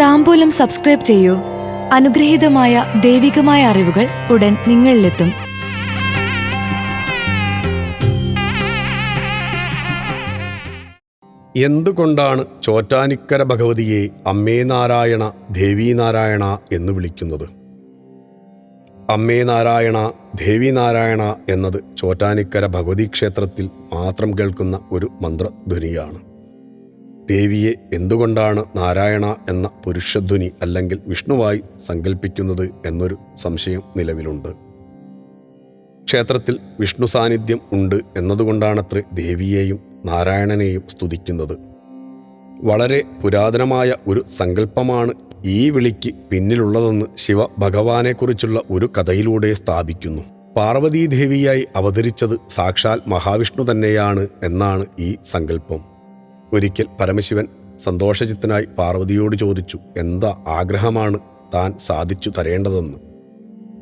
താമ്പൂലം subscribe ചെയ്യൂ. അനുഗ്രഹീതമായ ദൈവികമായ അറിവുകൾ ഉടൻ നിങ്ങളിലെത്തും. എന്തുകൊണ്ടാണ് ചോറ്റാനിക്കര ഭഗവതിയെ അമ്മേ നാരായണ ദേവീ നാരായണ എന്ന് വിളിക്കുന്നത്? അമ്മേ നാരായണ ദേവി നാരായണ എന്നത് ചോറ്റാനിക്കര ഭഗവതി ക്ഷേത്രത്തിൽ മാത്രം കേൾക്കുന്ന ഒരു മന്ത്രധ്വനിയാണ്. ദേവിയെ എന്തുകൊണ്ടാണ് നാരായണ എന്ന പുരുഷധ്വനി അല്ലെങ്കിൽ വിഷ്ണുവായി സങ്കല്പിക്കുന്നത് എന്നൊരു സംശയം നിലവിലുണ്ട്. ക്ഷേത്രത്തിൽ വിഷ്ണു സാന്നിധ്യം ഉണ്ട് എന്നതുകൊണ്ടാണത്രേ ദേവിയെയും നാരായണനെയും സ്തുതിക്കുന്നത്. വളരെ പുരാതനമായ ഒരു സങ്കല്പമാണ് ഈ വിളിക്ക് പിന്നിലുള്ളതെന്ന് ശിവ ഭഗവാനെക്കുറിച്ചുള്ള ഒരു കഥയിലൂടെ സ്ഥാപിക്കുന്നു. പാർവതീദേവിയായി അവതരിച്ചത് സാക്ഷാൽ മഹാവിഷ്ണു തന്നെയാണ് എന്നാണ് ഈ സങ്കല്പം ഒരിക്കൽ പരമശിവൻ സന്തോഷചിത്തനായി പാർവതിയോട് ചോദിച്ചു എന്താ ആഗ്രഹമാണ് താൻ സാധിച്ചു തരേണ്ടതെന്ന്?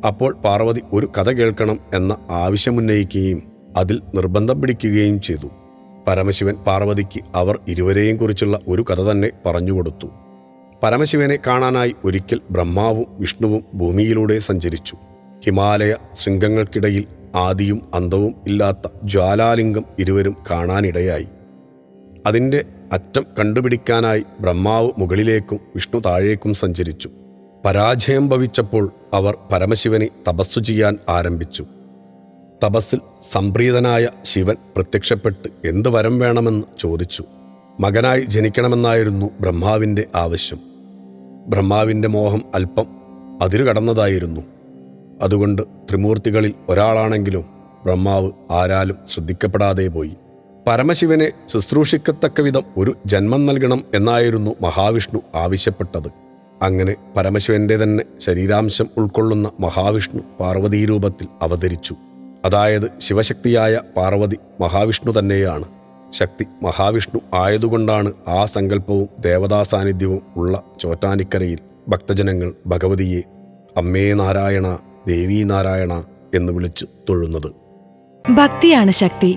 അപ്പോൾ പാർവതി ഒരു കഥ കേൾക്കണം എന്ന ആവശ്യമുന്നയിക്കുകയും അതിൽ നിർബന്ധം പിടിക്കുകയും ചെയ്തു. പരമശിവൻ പാർവതിക്ക് അവർ ഇരുവരെയും കുറിച്ചുള്ള ഒരു കഥ തന്നെ പറഞ്ഞുകൊടുത്തു പരമശിവനെ കാണാനായി ഒരിക്കൽ ബ്രഹ്മാവും വിഷ്ണുവും ഭൂമിയിലൂടെ സഞ്ചരിച്ചു. ഹിമാലയ ശൃംഗങ്ങൾക്കിടയിൽ ആദിയും അന്തവും ഇല്ലാത്ത ജ്വാലാലിംഗം ഇരുവരും കാണാനിടയായി. അതിന്റെ അറ്റം കണ്ടുപിടിക്കാനായി ബ്രഹ്മാവ് മുകളിലേക്കും വിഷ്ണു താഴേക്കും സഞ്ചരിച്ചു. പരാജയം ഭവിച്ചപ്പോൾ അവർ പരമശിവനെ തപസ്സു ചെയ്യാൻ ആരംഭിച്ചു. തപസ്സിൽ സംപ്രീതനായ ശിവൻ പ്രത്യക്ഷപ്പെട്ട് എന്ത് വരം വേണമെന്ന് ചോദിച്ചു. മകനായി ജനിക്കണമെന്നായിരുന്നു ബ്രഹ്മാവിന്റെ ആവശ്യം. ബ്രഹ്മാവിന്റെ മോഹം അല്പം അതിരുകടന്നതായിരുന്നു. അതുകൊണ്ട് ത്രിമൂർത്തികളിൽ ഒരാളാണെങ്കിലും ബ്രഹ്മാവ് ആരാലും ശ്രദ്ധിക്കപ്പെടാതെ പോയി. പരമശിവനെ ശുശ്രൂഷിക്കത്തക്ക വിധം ഒരു ജന്മം നൽകണം എന്നായിരുന്നു മഹാവിഷ്ണു ആവശ്യപ്പെട്ടത്. അങ്ങനെ പരമശിവന്റെ തന്നെ ശരീരാംശം ഉൾക്കൊള്ളുന്ന മഹാവിഷ്ണു പാർവതീ രൂപത്തിൽ അവതരിച്ചു. അതായത് ശിവശക്തിയായ പാർവതി മഹാവിഷ്ണു തന്നെയാണ്. ശക്തി മഹാവിഷ്ണു ആയതുകൊണ്ടാണ് ആ സങ്കല്പവും ദേവതാ സാന്നിധ്യവും ഉള്ള ചോറ്റാനിക്കരയിൽ ഭക്തജനങ്ങൾ ഭഗവതിയെ അമ്മേ നാരായണ ദേവീ നാരായണ എന്ന് വിളിച്ചു തൊഴുന്നത്. ഭക്തിയാണ് ശക്തി.